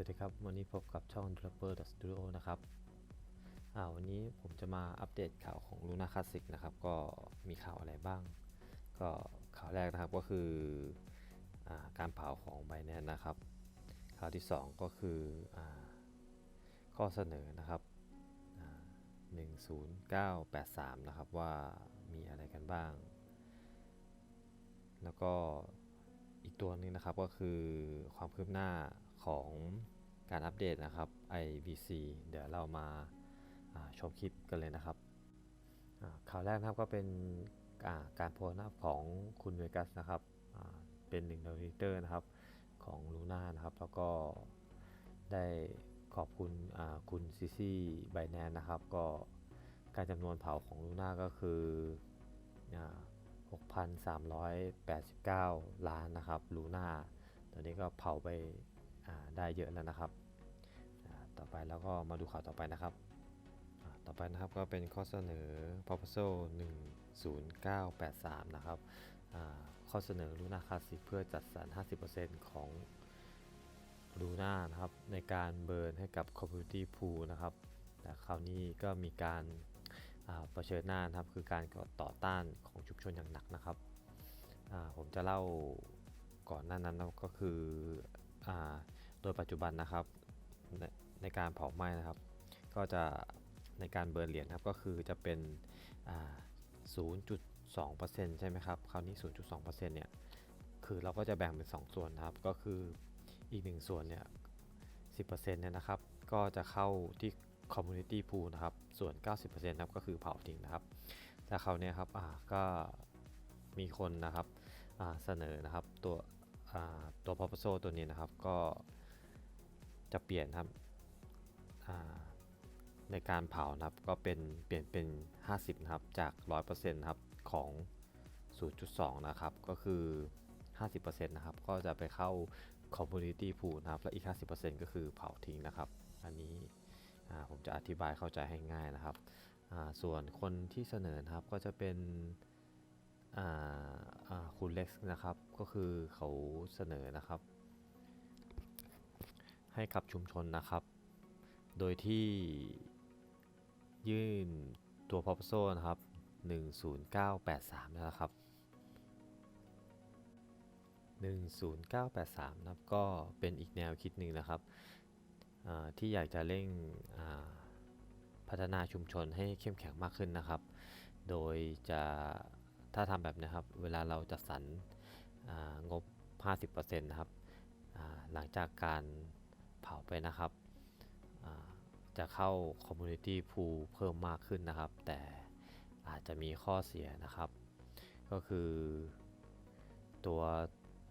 สวัสดีครับ วันนี้พบกับช่อง Developer Studio นะครับอ่าวันนี้ผมจะมาอัปเดตข่าวของ Luna Classic นะครับ ก็มีข่าวอะไรบ้าง ก็ข่าวแรกนะครับก็คืออาการเผาของ Binance นะครับ ข่าวที่ 2 ก็คืออาข้อเสนอนะครับอ่า10983 นะครับว่ามีอะไรกันบ้าง แล้วก็อีกตัวหนึงนะครับก็คือความคืบหน้า ของการอัปเดตนะครับ IBC เดี๋ยวเรามาชมคลิปกันเลยนะครับข่าวแรกนะครับก็เป็นการโพสต์นะครับของคุณเวกัสนะครับเป็นหนึ่งในลีดเดอร์นะครับของ Luna นะครับ แล้วก็ได้ขอบคุณคุณซิซี่ไบแนนนะครับ ก็การจำนวนเผาของ Luna ก็คืออ่า6,389 ล้านนะครับลูน่าตอนนี้ก็เผาไป ได้เยอะแล้วนะครับ ต่อไปแล้วก็มาดูข่าวต่อไปนะครับ ต่อไปนะครับก็เป็นข้อเสนอ proposal 10983 นะครับข้อเสนอลูน่าคาสิกเพื่อจัดสรร 50%ของลูน่านะครับในการเบิร์นให้กับ community pool นะครับ แต่คราวนี้ก็มีการอ่าเผชิญหน้านะครับคือการต่อต้านของชุมชนอย่างหนักนะครับ ผมจะเล่าก่อนหน้านั้นนะก็คืออ ยปัจจุบันนะครับในในการเผาไหม้นะครับ ก็จะในการเบิร์นเหรียญครับก็คือจะเป็นอ่า0.2%ใช่ไหมครับคราวนี้ 0.2%เนี่ยคือเราก็จะแบ่งเป็น 2 ส่วนนะครับ ก็คืออีก 1 ส่วนเนี่ย 10%เนี่ยนะครับ ก็จะเข้าที่ community pool นะครับ ส่วน 90%นะครับก็คือเผาทิ้งนะครับ แต่เขาวเนี่ยครับก็มีคนนะครับเสนอนะครับตัวตัว proposal ตัวนี้นะครับ ก็ จะเปลี่ยนครับในการเผานะครับก็เป็นเปลี่ยนเป็น 50นะครับจาก 100%นะครับของ 0.2 นะครับ ก็คือ 50%นะครับก็จะไปเข้า community pool นะครับ และอีก 50%ก็คือเผาทิ้งนะครับ อันนี้ผมจะอธิบายเข้าใจให้ง่ายนะครับ ส่วนคนที่เสนอนะครับก็จะเป็นคุณเล็กนะครับ ก็คือเขาเสนอนะครับ ให้กับชุมชนนะครับ โดยที่ยื่นตัว proposal นะครับ 10983 นะครับ 10983 นะครับ ก็เป็นอีกแนวคิดหนึ่งนะครับอ่าที่อยากจะเร่งอ่าพัฒนาชุมชนให้เข้มแข็งมากขึ้นนะครับ โดยจะถ้าทำแบบนี้ครับ เวลาเราจัดสรรอ่างบ 50%นะครับอ่าหลังจากการ เผาไปนะครับ จะเข้า Community Pool เพิ่มมากขึ้นนะครับ แต่อาจจะมีข้อเสียนะครับ ก็คือตัว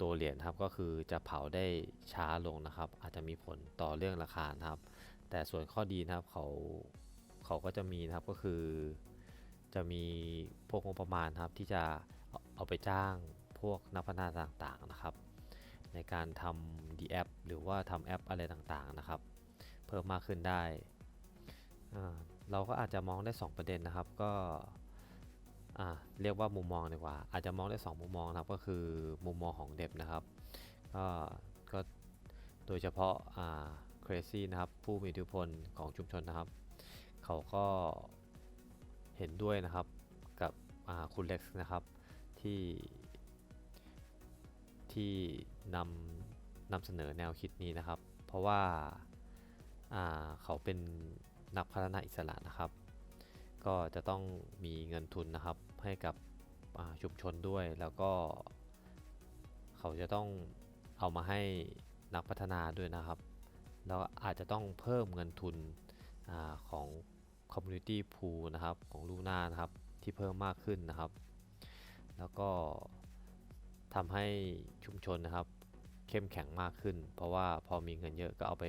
ตัวเหรียญครับก็คือจะเผาได้ช้าลงนะครับ อาจจะมีผลต่อเรื่องราคานะครับ แต่ส่วนข้อดีนะครับเขาเขาก็จะมีนะครับก็คือ จะมีพวกงบประมาณครับที่จะเอาเอาไปจ้างพวกนักพัฒนาต่างๆนะครับ ในการทำดีแอป หรือว่าทำแอปอะไรต่างๆนะครับ เพิ่มมากขึ้นได้ เราก็อาจจะมองได้ 2 ประเด็นนะครับ ก็เรียกว่ามุมมองดีกว่า อาจจะมองได้ 2 มุมมองนะครับ ก็คือมุมมองของเด็บนะครับก็ก็โดยเฉพาะอ่า crazy นะครับ ผู้มีอิทธิพลของชุมชนนะครับ เขาก็เห็นด้วยนะครับกับคุณเล็กซ์นะครับที่ที่นำ นำเสนอแนวคิดนี้นะครับ เพราะว่าาเขาเป็นนักพัฒนาอิสระนะครับ ก็จะต้องมีเงินทุนนะครับให้กับชุมชนด้วย แล้วก็ เขาจะต้องเอามาให้นักพัฒนาด้วยนะครับ แล้วอาจจะต้องเพิ่มเงินทุนอของ Community Pool นะครับของ Luna นะครับที่เพิ่มมากขึ้นนะครับ แล้วก็ทำให้ชุมชนนะครับ เข้มแข็งมากขึ้น เพราะว่าพอมีเงินเยอะก็เอาไป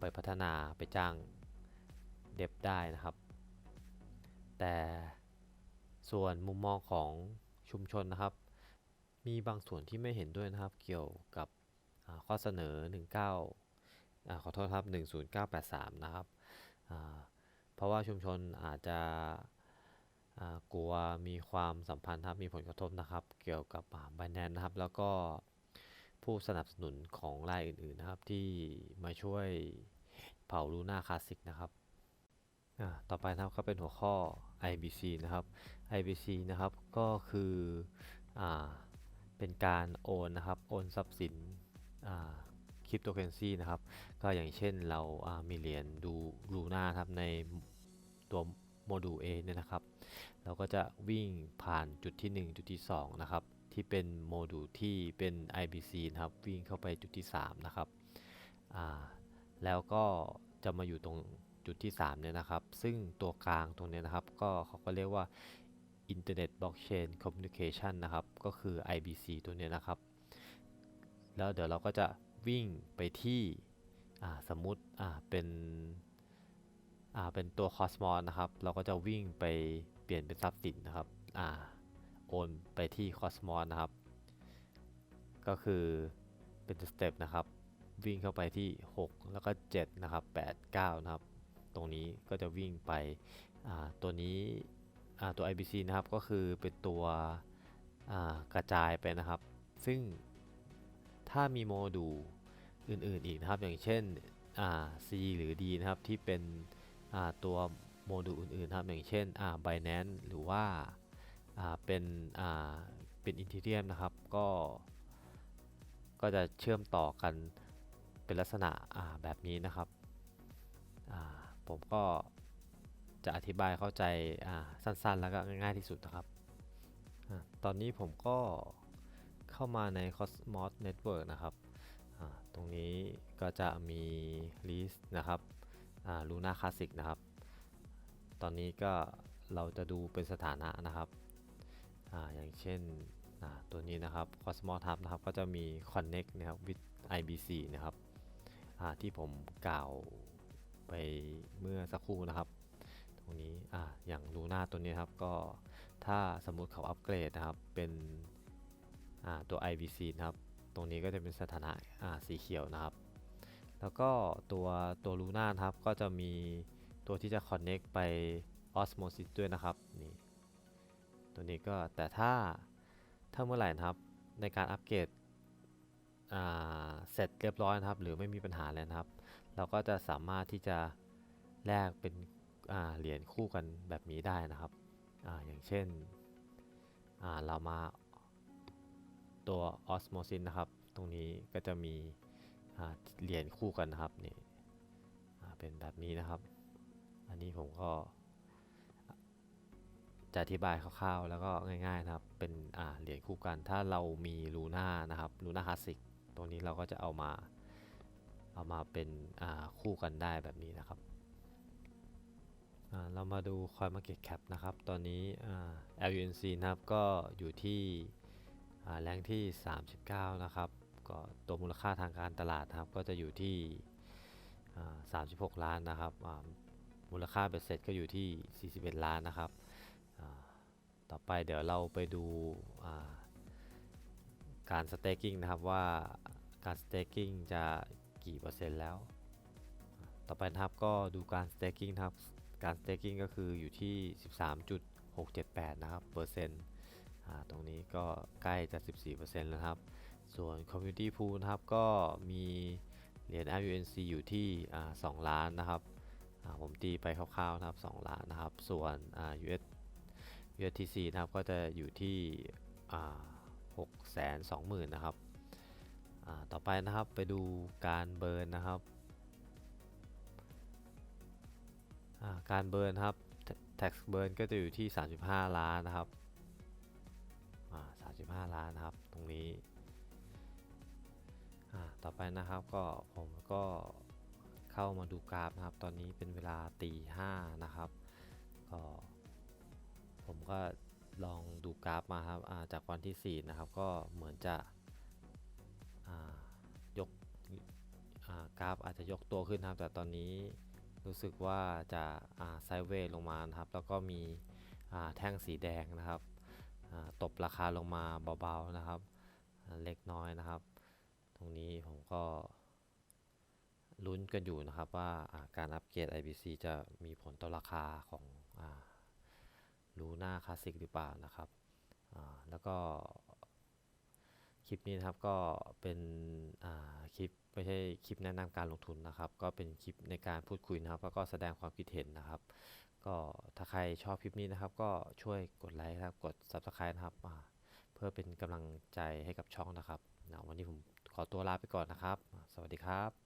ไปพัฒนาไปจ้างเด็บได้นะครับ แต่ส่วนมุมมองของชุมชนนะครับ มีบางส่วนที่ไม่เห็นด้วยนะครับ เกี่ยวกับข้อเสนอ 19อาขอโทษครับ 10983 นะครับ เพราะว่าชุมชนอาจจะกลัวมีความสัมพันธ์ครับมีผลกระทบนะครับ เกี่ยวกับไบแนนนะครับ แล้วก็ ผู้สนับสนุนของรายอื่นๆนะครับ ที่มาช่วยเผาลูน่าคลาสสิกนะครับต่อไปนะครับก็เป็นหัวข้อ IBC นะครับ IBC นะครับก็คืออเป็นการโอนนะครับ โอนทรัพย์สินคริปโตเคอเรนซีนะครับ ก็อย่างเช่นเราามีเหรียญดูลูน่าครับในตัวโมดูล A เนี่ยนะครับ เราก็จะวิ่งผ่านจุดที่ 1 จุดที่ 2 นะครับ ที่เป็นโมดูลที่เป็น IBC นะครับวิ่งเข้าไปจุดที่ 3 นะครับแล้วก็จะมาอยู่ตรงจุดที่ 3 เนี่ยนะครับ ซึ่งตัวกลางตรงเนี้ยนะครับ ก็เขาก็เรียกว่า Internet Blockchain Communication นะครับ ก็คือ IBC ตัวเนี้ยนะครับ แล้วเดี๋ยวเราก็จะวิ่งไปที่สมมุติเป็นเป็นตัว Cosmos นะครับ เราก็จะวิ่งไปเปลี่ยนเป็นทรัพย์สินนะครับ นไปที่ Cosmos นะครับ ก็คือเป็นสเต็ปนะครับ วิ่งเข้าไปที่ 6 แล้วก็ 7 นะครับ 8 9 นะครับ ตรงนี้ก็จะวิ่งไปตัวนี้ตัว IBC นะครับก็คือเป็นตัวกระจายไปนะครับ ซึ่งถ้ามีโมดูลอื่นๆอีกนะครับ อย่างเช่น C หรือ D นะครับที่เป็นตัวโมดูลอื่นๆนะครับอย่างเช่น Binance หรือว่า เป็นอ่าเป็น Ethereum นะครับก็ก็จะเชื่อมต่อกันเป็นลักษณะแบบนี้นะครับผมก็จะอธิบายเข้าใจสั้นๆ แล้วก็ง่ายๆที่สุดนะครับอตอนนี้ผมก็เข้ามาใน Cosmos Network นะครับตรงนี้ก็จะมี list นะครับอ่า Luna Classic นะครับ ตอนนี้ก็เราจะดูเป็นสถานะนะครับ อาอย่างเช่นอ่าตัวนี้นะครับ Cosmos Hub นะครับก็จะมี Connect นะครับ with IBC นะครับอ่าที่ผมกล่าวไปเมื่อสักครู่นะครับ ตรงนี้อ่าอย่างลูน่าตัวนี้ครับก็ถ้าสมมุติเขาอัปเกรดนะครับเป็นอ่าตัว IBC นะครับ ตรงนี้ก็จะเป็นสถานะอ่าสีเขียวนะครับ แล้วก็ตัวตัวลูน่านะครับก็จะมีตัวที่จะ connect ไป Osmosis ด้วยนะครับนี่ ตัวนี้ก็แต่ถ้าถ้าเมื่อไหร่นะครับในการอัปเกรดอ่าเสร็จเรียบร้อยนะครับ หรือไม่มีปัญหาแล้วนะครับ เราก็จะสามารถที่จะแลกเป็นเหรียญคู่กันแบบนี้ได้นะครับออย่างเช่นเรามาตัว Osmosis นนะครับ ตรงนี้ก็จะมีเหรียญคู่กันนะครับนี่เป็นแบบนี้นะครับ อันนี้ผมก็ จะอธิบายคร่าวๆ แล้วก็ง่ายๆนะครับ เป็นอ่าเหรียญคู่กัน ถ้าเรามีลูน่านะครับลูน่าคลาสสิกตรงนี้เราก็จะเอามาเอามาเป็นอ่าคู่กันได้แบบนี้นะครับ เรามาดู CoinMarketCap นะครับ ตอนนี้ LUNC นะครับก็อยู่ที่แรงที่ 39 นะครับ ก็ตัวมูลค่าทางการตลาดนะครับ ก็จะอยู่ที่ 36 ล้านนะครับ มูลค่าเบ็ดเสร็จก็อยู่ที่ 41 ล้านนะครับ ต่อไปเดี๋ยวเราไปดูอ่าการ staking นะครับว่าการ staking จะกี่เปอร์เซ็นต์แล้ว ต่อไปนะครับก็ดูการ staking นะครับการ staking ก็คืออยู่ที่ 13.678 นะครับเปอร์เซ็นต์ตรงนี้ก็ใกล้จะ 14%แล้วครับ ส่วน community pool นะครับก็มีเหรียญ LUNC อยู่ที่อ่า2ล้านนะครับผมตีไปคร่าวๆนะครับ 2 ล้านนะครับ ส่วน US USTC นะครับก็จะอยู่ที่อ่า620,000นะครับต่อไปนะครับไปดูการเบิร์นนะครับการเบิร์นครับ tax burn ก็จะอยู่ที่ 35 ล้านนะครับ35 ล้านนะครับ ตรงนี้ ต่อไปนะครับก็ผมก็เข้ามาดูกราฟนะครับ ตอนนี้เป็นเวลาตีห้านะครับ ก็ ผมก็ลองดูกราฟมาครับาจากวันที่ 4 นะครับ ก็เหมือนจะยกกราฟอาจจะยกตัวขึ้นครับ แต่ตอนนี้รู้สึกว่าจะไซเวย์ลงมานะครับ แล้วก็มีแท่งสีแดงนะครับตบราคาลงมาเบาๆนะครับ เล็กน้อยนะครับ ตรงนี้ผมก็ลุ้นกันอยู่นะครับว่าการอัปเกรด IBC จะมีผลต่อราคาของ ลูน่าคลาสสิกหรือเปล่านะครับ แล้วก็คลิปนี้นะครับก็เป็นคลิปไม่ใช่คลิปแนะนำการลงทุนนะครับ ก็เป็นคลิปในการพูดคุยนะครับ แล้วก็แสดงความคิดเห็นนะครับ ก็ถ้าใครชอบคลิปนี้นะครับ ก็ช่วยกดไลค์ครับกด Subscribe นะครับเพื่อเป็นกำลังใจให้กับช่องนะครับวันนี้ผมขอตัวลาไปก่อนนะครับ สวัสดีครับ